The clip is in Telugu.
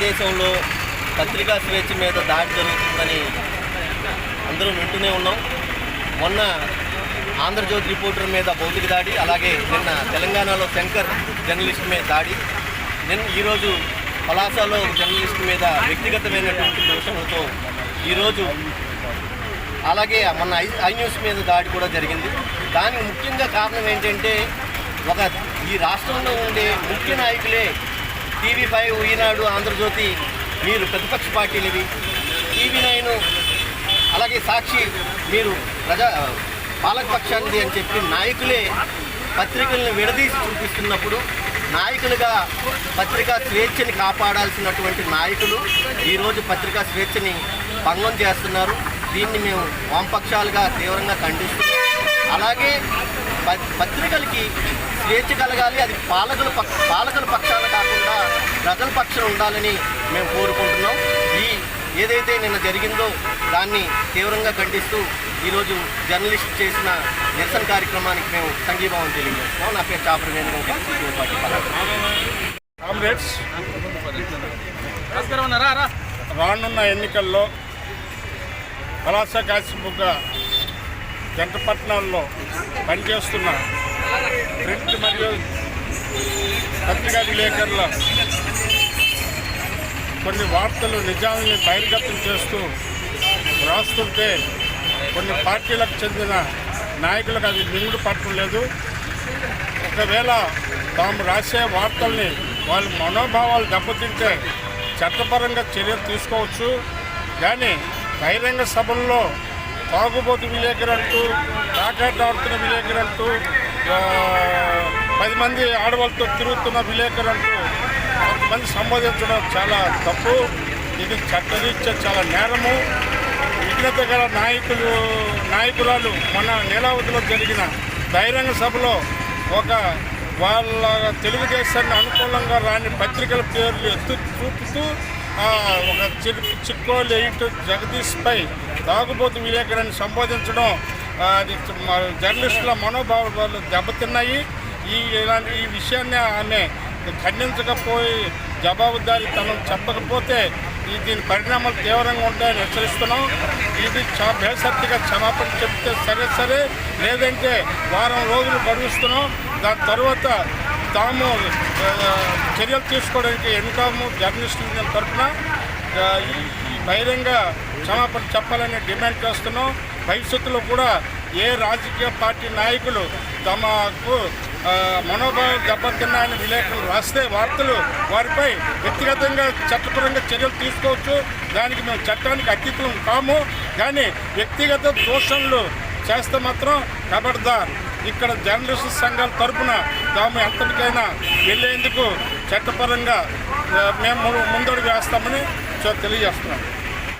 భారతదేశంలో పత్రికా స్వేచ్ఛ మీద దాడి జరుగుతుందని అందరూ వింటూనే ఉన్నాం. మొన్న ఆంధ్రజ్యోతి రిపోర్టర్ మీద భౌతిక దాడి అలాగే నిన్న తెలంగాణలో శంకర్ జర్నలిస్ట్ మీద దాడి. నిన్న ఈరోజు పలాసలో జర్నలిస్ట్ మీద వ్యక్తిగతమైనటువంటి దోషణలతో ఈరోజు అలాగే మన ఐ ఐ న్యూస్ మీద దాడి కూడా జరిగింది. దానికి ముఖ్యంగా కారణం ఏంటంటే ఒక ఈ రాష్ట్రంలో ఉండే ముఖ్య నాయకులే టీవీ ఫైవ్ ఈనాడు ఆంధ్రజ్యోతి మీరు ప్రతిపక్ష పార్టీలవి టీవీ నైన్ అలాగే సాక్షి మీరు ప్రజా పాలకపక్షానిది అని చెప్పి నాయకులే పత్రికలను విడదీసి చూపిస్తున్నప్పుడు నాయకులుగా పత్రికా స్వేచ్ఛని కాపాడాల్సినటువంటి నాయకులు ఈరోజు పత్రికా స్వేచ్ఛని భంగం చేస్తున్నారు. దీన్ని మేము వామపక్షాలుగా తీవ్రంగా ఖండిస్తున్నాం. అలాగే ప- పత్రికలకి స్వేచ్ఛ కలగాలి. అది పాలకుల పక్ష పాలకుల పక్షాన కాకుండా ప్రజల పక్షం ఉండాలని మేము కోరుకుంటున్నాం. ఈ ఏదైతే నిన్న జరిగిందో దాన్ని తీవ్రంగా ఖండిస్తూ ఈరోజు జర్నలిస్ట్ చేసిన నిరసన కార్యక్రమానికి మేము సంఘీభావం తెలియజేస్తున్నాం. నా పేరు చాపర వేణుగోపాల్ పార్టీ కామ్రేడ్స్ రానున్న ఎన్నికల్లో కళాశాఖ కాశీబుగ్గ జంట పట్టణాల్లో పనిచేస్తున్న ప్రింట్ మరియు పత్రికా విలేకరుల కొన్ని వార్తలు నిజాన్ని బహిర్గతం చేస్తూ రాస్తుంటే కొన్ని పార్టీలకు చెందిన నాయకులకు అది మింగుడు పట్టడం లేదు. ఒకవేళ తాము రాసే వార్తల్ని వాళ్ళ మనోభావాలు దెబ్బతింటే చట్టపరంగా చర్యలు తీసుకోవచ్చు. కానీ బహిరంగ సభల్లో తాగుబోతు విలేకరు అంటూ కాకాట ఆడుతున్న విలేకరు అంటూ పది మంది ఆడవాళ్ళతో తిరుగుతున్న విలేకరులకు కొంతమంది సంబోధించడం చాలా తప్పు. ఇది చట్టరీత్యా చాలా నేరము. విఘ్నత గల నాయకులు నాయకురాలు మన నీలావతిలో జరిగిన బహిరంగ సభలో ఒక వాళ్ళ తెలుగుదేశాన్ని అనుకూలంగా రాని పత్రికల పేర్లు ఎత్తు చూపుతూ ఒక చిరు చిక్కోలు ఎయిట్ జగదీష్పై తాగుబోతు విలేకరుని సంబోధించడం అది జర్నలిస్టుల మనోభావాలు దెబ్బతిన్నాయి. ఈ ఇలాంటి ఈ విషయాన్ని ఆమె ఖండించకపోయి జవాబుదారీతనం చెప్పకపోతే ఈ దీని పరిణామాలు తీవ్రంగా ఉంటాయని హెచ్చరిస్తున్నాం. ఇది చా బేసత్తిగా క్షమాపణ చెప్తే సరే సరే లేదంటే వారం రోజులు గడుస్తున్నాం. దాని తర్వాత తాము చర్యలు తీసుకోవడానికి ఎన్నికాము జర్నలిస్టుల నేను తరఫున బహిరంగ క్షమాపణ చెప్పాలని డిమాండ్ చేస్తున్నాం. భవిష్యత్తులో కూడా ఏ రాజకీయ పార్టీ నాయకులు తమకు ఆ, మనోభావం దెబ్బతిన్నాయని విలేకరులు రాస్తే వార్తలు వారిపై వ్యక్తిగతంగా చట్టపరంగా చర్యలు తీసుకోవచ్చు. దానికి మేము చట్టానికి అతీతం కాము. కానీ వ్యక్తిగత దోషణలు చేస్తే మాత్రం ఖబర్దార్ ఇక్కడ జర్నలిస్ట్ సంఘాల తరపున తాము ఎంతటికైనా వెళ్ళేందుకు చట్టపరంగా మేము ముందడుగు వేస్తామని తెలియజేస్తున్నాం.